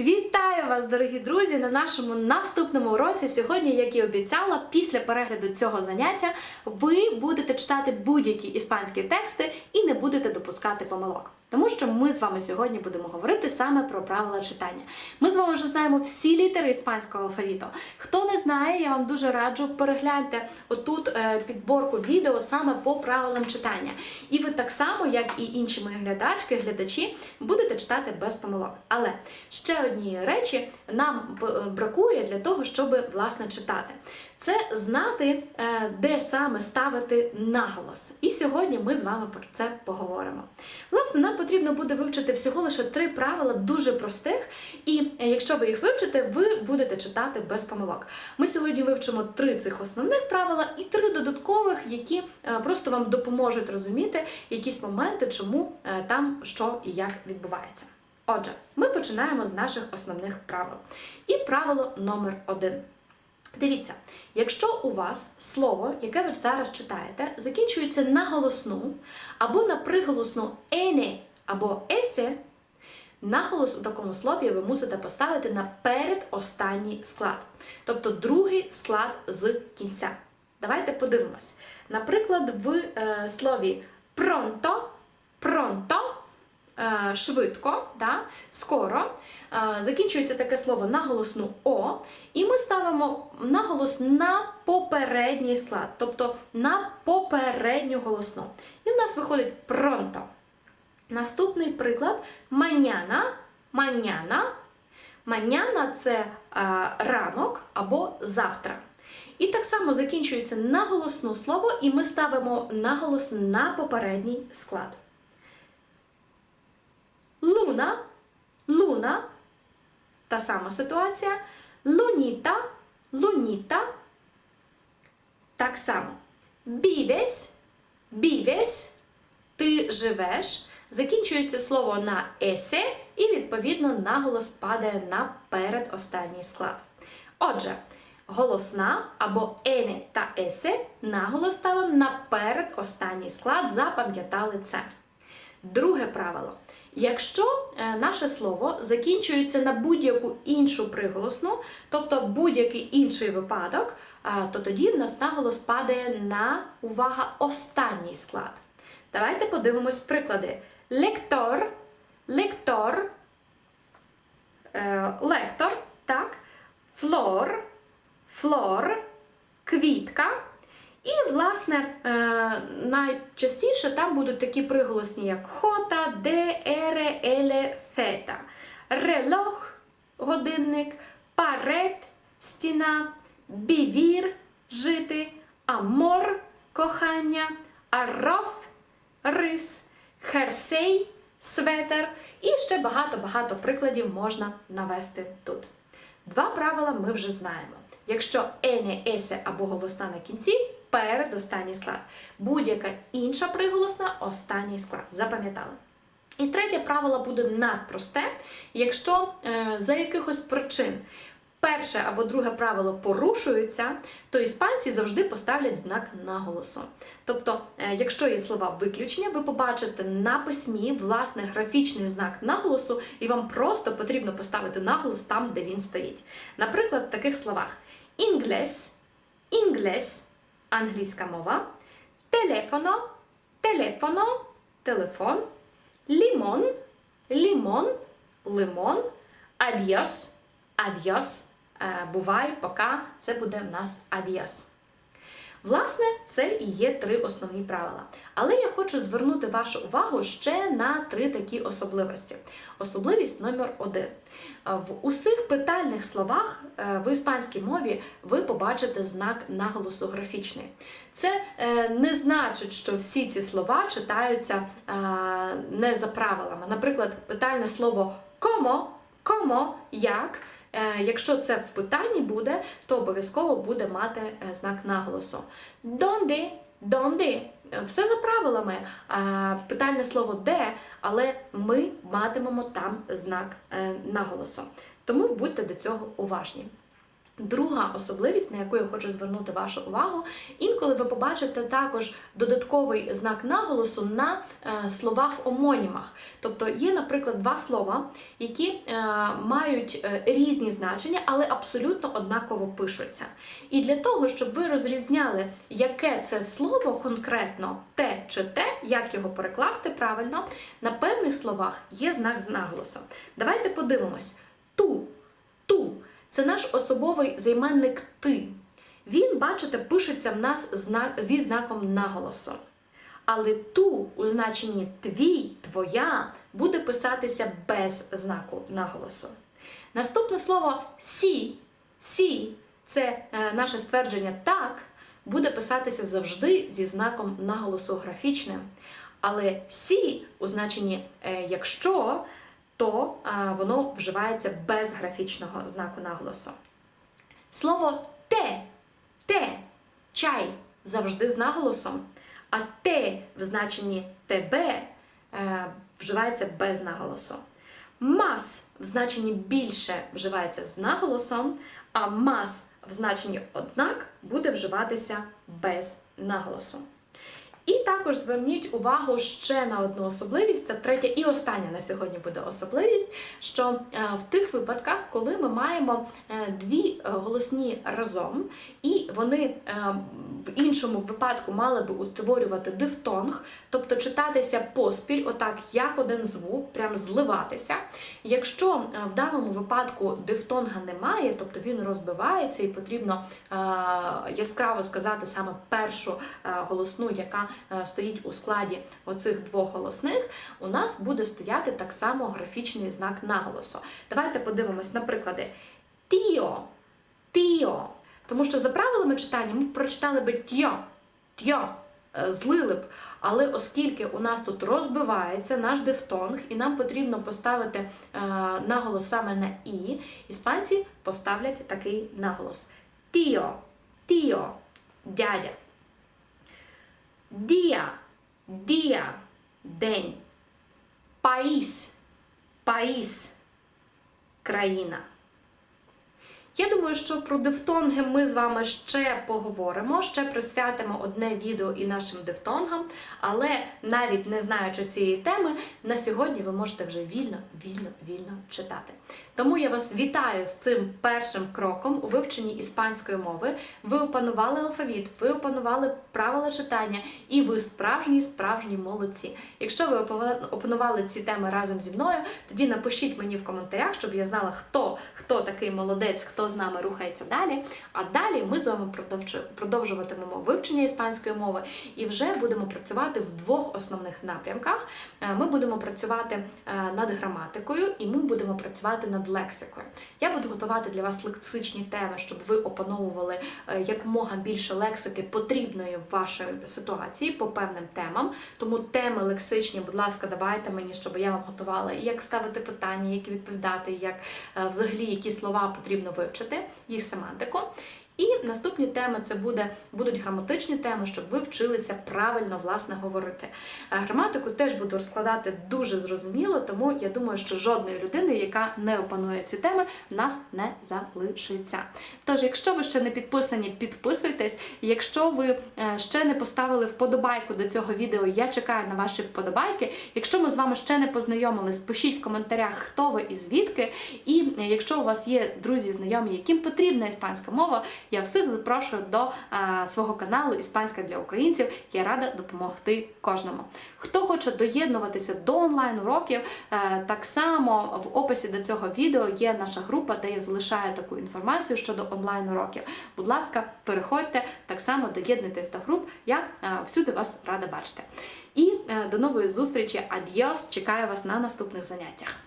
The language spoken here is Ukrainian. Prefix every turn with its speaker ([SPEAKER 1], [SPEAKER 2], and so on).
[SPEAKER 1] Вітаю вас, дорогі друзі, на нашому наступному уроці. Сьогодні, як і обіцяла, після перегляду цього заняття ви будете читати будь-які іспанські тексти і не будете допускати помилок. Тому що ми з вами сьогодні будемо говорити саме про правила читання. Ми з вами вже знаємо всі літери іспанського алфавіту. Хто не знає, я вам дуже раджу перегляньте отут е, підборку відео саме по правилам читання. І ви так само, як і інші мої глядачки, глядачі, будете читати без помилок. Але ще однієї речі нам бракує для того, щоб власне читати. Це знати, е, де саме ставити наголос. І сьогодні ми з вами про це поговоримо. Власне, потрібно буде вивчити всього лише три правила дуже простих, і е, якщо ви їх вивчите, ви будете читати без помилок. Ми сьогодні вивчимо три цих основних правила і три додаткових, які е, просто вам допоможуть розуміти якісь моменти, чому е, там що і як відбувається. Отже, ми починаємо з наших основних правил. І правило номер один. Дивіться, якщо у вас слово, яке ви зараз читаєте, закінчується на голосну або на приголосну ене або есе, наголос у такому слові ви мусите поставити на передостанній склад, тобто другий склад з кінця. Давайте подивимось. Наприклад, в е, слові pronto, pronto, е, швидко, да, скоро. е, Закінчується таке слово на голосну О, і ми ставимо наголос на попередній склад, тобто на попередню голосну. І в нас виходить pronto. Наступний приклад маняна. Маняна. Маняна це е, ранок або завтра. І так само закінчується наголосну слово, і ми ставимо наголос на попередній склад. Луна, луна, та сама ситуація. Луніта, луніта. Так само. Бівесь, бівесь, ти живеш. Закінчується слово на есе, і відповідно наголос падає на передостанній склад. Отже, голосна або ене та есе наголос ставимо на передостанній склад. Запам'ятали це. Друге правило. Якщо е, наше слово закінчується на будь-яку іншу приголосну, тобто будь-який інший випадок, то тоді в нас наголос падає на увага останній склад. Давайте подивимось приклади. Лектор, лектор, е, лектор, так, флор, флор, квітка. І, власне, е, найчастіше там будуть такі приголосні, як хота, де, ере, еле, фета. Релох, годинник, парет, стіна, бівір, жити, амор, кохання, арроф, рис, херсей, светер. І ще багато-багато прикладів можна навести тут. Два правила ми вже знаємо. Якщо ене, есе або голосна на кінці, передостанній склад. Будь-яка інша приголосна останній склад. Запам'ятали. І третє правило буде надпросте, якщо е, за якихось причин перше або друге правило порушуються, то іспанці завжди поставлять знак наголосу. Тобто, е, якщо є слова виключення, ви побачите на письмі власне графічний знак наголосу, і вам просто потрібно поставити наголос там, де він стоїть. Наприклад, в таких словах: інглес, інглес, англійська мова, телефоно, телефоно, телефон, лімон, лімон, лимон, адіос, адіос, е, бувай, пока, це буде в нас адіос. Власне, це і є три основні правила. Але я хочу звернути вашу увагу ще на три такі особливості. Особливість номер один. Е, В усіх питальних словах е, в іспанській мові ви побачите знак наголосу графічний. Це не значить, що всі ці слова читаються не за правилами. Наприклад, питальне слово комо, комо, як. Е, Якщо це в питанні буде, то обов'язково буде мати е, знак наголосу. Донди, донде. Е, Все за правилами. Е, Питальне слово де, але ми матимемо там знак наголосу. Тому будьте до цього уважні. Друга особливість, на яку я хочу звернути вашу увагу, інколи ви побачите також додатковий знак наголосу на е, словах-омонімах. Тобто є, наприклад, два слова, які е, мають е, різні значення, але абсолютно однаково пишуться. І для того, щоб ви розрізняли, яке це слово конкретно те чи те, як його перекласти правильно, на певних словах є знак з наголосом. Давайте подивимось: ту, ту. Це наш особовий займенник ти. Він, бачите, пишеться в нас зі знаком наголосу. Але ту у значенні твій, твоя буде писатися без знаку наголосу. Наступне слово сі. Сі це е, наше ствердження так, буде писатися завжди зі знаком наголосу графічним. Але сі у значенні е, якщо, то воно вживається без графічного знаку наголосу. Слово те, те, чай завжди з наголосом, а те в значенні тебе е, вживається без наголосу. Мас в значенні більше вживається з наголосом, а мас в значенні однак буде вживатися без наголосу. І також зверніть увагу ще на одну особливість, це третя і остання на сьогодні буде особливість, що е, в тих випадках, коли ми маємо е, дві е, голосні разом, і вони іншому випадку мали би утворювати дифтонг, тобто читатися поспіль, отак, як один звук, прям зливатися. Якщо е, в даному випадку дифтонга немає, тобто він розбивається і потрібно е, яскраво сказати саме першу е, голосну, яка стоїть у складі оцих двох голосних, у нас буде стояти так само графічний знак наголосу. Давайте подивимось на приклади. Тіо, тіо. Тому що за правилами читання ми прочитали би тьо, тьо, е, злили б. Але оскільки у нас тут розбивається наш дифтонг, і нам потрібно поставити е, наголос саме на і, іспанці поставлять такий наголос: тіо, тіо, дядя. Дія, дія, день. Паїс, паїс, країна. Я думаю, що про дифтонги ми з вами ще поговоримо, ще присвятимо одне відео і нашим дифтонгам, але навіть не знаючи цієї теми, на сьогодні ви можете вже вільно, вільно, вільно читати. Тому я вас вітаю з цим першим кроком у вивченні іспанської мови. Ви опанували алфавіт, ви опанували правила читання, і ви справжні, справжні молодці. Якщо ви опанували ці теми разом зі мною, тоді напишіть мені в коментарях, щоб я знала, хто, хто такий молодець, хто з нами рухається далі. А далі ми з вами продовжуватимемо вивчення іспанської мови і вже будемо працювати в двох основних напрямках. Е, Ми будемо працювати е, над граматикою і ми будемо працювати над лексикою. Я буду готувати для вас лексичні теми, щоб ви опановували е, якомога більше лексики потрібної в вашій ситуації по певним темам. Тому теми лексичні, будь ласка, давайте мені, щоб я вам готувала як ставити питання, як відповідати, як взагалі які слова потрібно вивчити, їх семантику. І наступні теми це буде, будуть граматичні теми, щоб ви вчилися правильно власне говорити. Е, Граматику теж буду розкладати дуже зрозуміло, тому я думаю, що жодної людини, яка не опанує ці теми, нас не залишиться. Тож, якщо ви ще не підписані, підписуйтесь. Якщо ви е, ще не поставили вподобайку до цього відео, я чекаю на ваші вподобайки. Якщо ми з вами ще не познайомились, пишіть в коментарях, хто ви і звідки. І е, якщо у вас є друзі, знайомі, яким потрібна іспанська мова, я всіх запрошую до е, свого каналу Іспанська для українців. Я рада допомогти кожному. Хто хоче доєднуватися до онлайн уроків, е, так само в описі до цього відео є наша група, де я залишаю таку інформацію щодо онлайн уроків. Будь ласка, переходьте так само доєднуйтесь до груп. Я е, всюди вас рада бачити. І до нової зустрічі. Адіос! Чекаю вас на наступних заняттях.